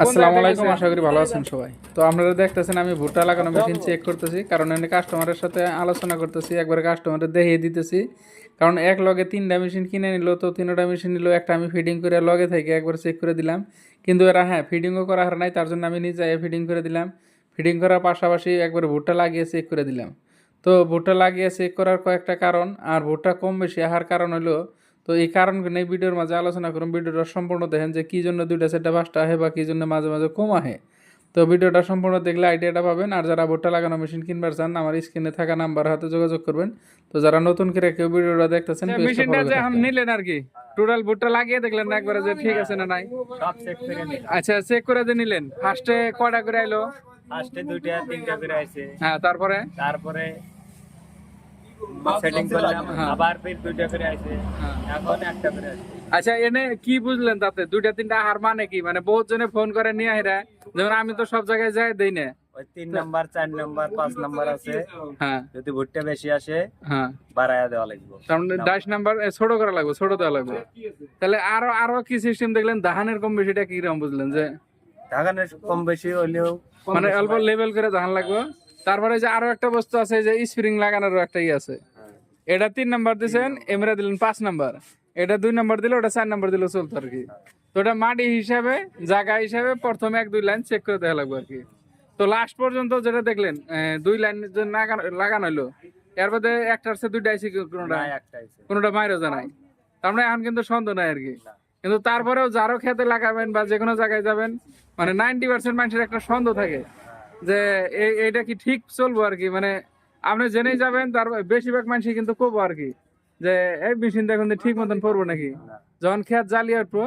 আসসালামু আলাইকুম আশা করি ভালো আছেন সবাই। তো আপনারা দেখতেছেন আমি ভুট্টা লাগানো মেশিন চেক করতেছি কারণ এনে কাস্টমারের সাথে আলোচনা করতেছি একবার কাস্টমারের দেখিয়ে দিতেছি। কারণ এক লগে তিনটা মেশিন কিনে নিল তো তিনটা মেশিন নিল একটা আমি ফিডিং করে লগে থেকে একবার চেক করে দিলাম। কিন্তু এরা হ্যাঁ ফিডিংও করা হার নাই তার জন্য আমি নিজে ফিডিং করে দিলাম। ফিডিং করার পাশাপাশি একবার ভুট্টা লাগিয়ে চেক করে দিলাম। তো ভুট্টা লাগিয়ে চেক করার কয়েকটা কারণ আর ভুট্টা কম বেশি আহার কারণ হলো তো এই কারণগুলো এই ভিডিওর মাঝে আলোচনা করুন। ভিডিওটা সম্পূর্ণ দেখেন যে কী জন্য দুইটা সেটটা পাঁচটা আহে বা কী জন্য মাঝে মাঝে কম আহে। তো ভিডিওটা সম্পূর্ণ দেখলে আইডিয়াটা পাবেন। আর যারা ভুট্টা লাগানো মেশিন কিনবার চান আমার স্ক্রিনে থাকা নাম্বার হাতে যোগাযোগ করবেন। তো যারা নতুন করে কেউ ভিডিওটা দেখতেছেন মেশিনটা যে এখন নিলেন আর কি টোটাল ভুট্টা লাগিয়ে দেখলেন না একবারে যে ঠিক আছে না নাই। সব চেক করে নিলাম আচ্ছা চেক করে যে নিলেন। ফার্স্টে কয়টা করে আইলো? ফার্স্টে দুইটা তিনটা করে আছে হ্যাঁ তারপরে? তারপরে সেটিং করলাম আবার ফির দুইটা করে আছে হ্যাঁ। এখন একটা করে আছে আচ্ছা এনে কি বুঝলেন তাতে? দুইটা তিনটা আহার মানে কি? মানে বহুত জনে ফোন করে নিয়ে আহিরা যেমন আমি তো সব জায়গায় যাই দেই না। ওই তিন নাম্বার চার নাম্বার পাঁচ নাম্বার আছে। হ্যাঁ। যদি ভুট্টা বেশি আসে হ্যাঁ। বাড়াইয়া দেওয়া লাগবে। তার মানে ডাইশ নাম্বার ছোট করা লাগবে ছোট দেওয়া লাগবে। তাহলে আরও আরও কি সিস্টেম দেখলেন? ধানের কম বেশিটা কি রকম বুঝলেন যে? ধানের কম বেশি হলেও মানে অল্প লেভেল করে ধান লাগবে? তারপরে যে আরও একটা বস্তু আছে যে স্প্রিং লাগানোর একটা ই আছে। হ্যাঁ। এটা তিন নাম্বার দিয়েছেন এমরা দিলেন পাঁচ নাম্বার। এটা দুই নাম্বার দিলে ওটা চার নাম্বার দিলে চলতো আর কি। তো ওটা মাটি হিসাবে জায়গা হিসাবে প্রথমে এক দুই লাইন চেক করে দেওয়া লাগবে আর কি। তো লাস্ট পর্যন্ত যেটা দেখলেন দুই লাইন যে লাগানো হলো এর মধ্যে একটার সে দুইটা আইসি কোনোটা? কোনোটা বাইরে জানাই তার মানে এখন কিন্তু সন্দেহ নাই আর কি। কিন্তু তারপরেও যারও খেতে লাগাবেন বা যে কোনো জায়গায় যাবেন মানে নাইনটি পার্সেন্ট মানুষের একটা সন্দেহ থাকে। যে এইটা কি ঠিক চলবো আর কি? মানে আপনি জেনেই যাবেন তার বেশিরভাগ মানুষই কিন্তু কবো আর কি। যে এই মেশিন দেখুন ঠিক মতন পড়ব নাকি? যখন খেত জ্বালিয়ে উঠবো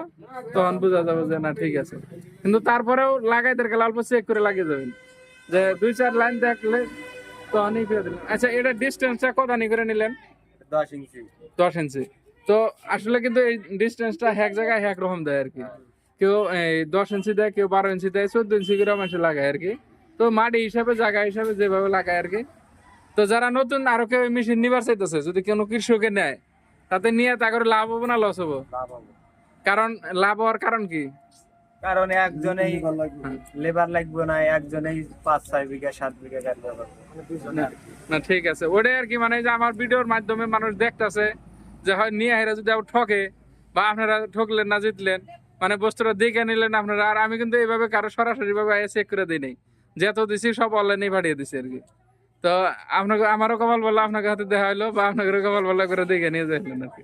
তখন বোঝা যাবে যে না ঠিক আছে। কিন্তু তারপরেও লাগাইতে গেলে অল্প চেক করে লাগিয়ে যাবেন। যে দুই চার লাইন দেখলে তখনই করে দিলেন আচ্ছা এটা ডিস্টেন্সটা কত নি করে নিলেন? দশ ইঞ্চি। দশ ইঞ্চি। তো আসলে কিন্তু এই ডিস্টেন্সটা এক জায়গায় এক রকম দেয় আর কি। কেউ এই দশ ইঞ্চি দেয় কেউ বারো ইঞ্চি দেয় চোদ্দ ইঞ্চি করে মানুষ লাগায় আর কি। তো মাটি হিসাবে জায়গা হিসাবে যেভাবে লাগায় আর কি। তো যারা নতুন আরও কেউ মেশিন নিবার চাইতেছে যদি কোনো কৃষকে নেয় তাতে নিয়ে তা করে লাভ হব না লস হব? কারণ লাভ হওয়ার কারণ কি? কারণ একজনেই লেবার লাগবে না একজনেই পাঁচ ছয় বিঘা সাত বিঘা। না ঠিক আছে। ওটাই আর কি মানে যে আমার ভিডিওর মাধ্যমে মানুষ দেখতাছে যে হয় নিয়ে হেরা যদি আবার ঠকে বা আপনারা ঠকলেন না জিতলেন মানে বস্তুটা দেখে নিলেন আপনারা আর আমি কিন্তু এইভাবে কারও সরাসরি ভাবে চেক করে দিই নাই। যত দিছি, সব অনলাইনে পাঠিয়ে দিছি আর কি। তো আপনাকে আমারও কপাল বলল, আপনাকে হাতে দেখা হলো বা আপনাকে কপাল বলল, করে দেখে নিয়ে যাইলেন আর কি।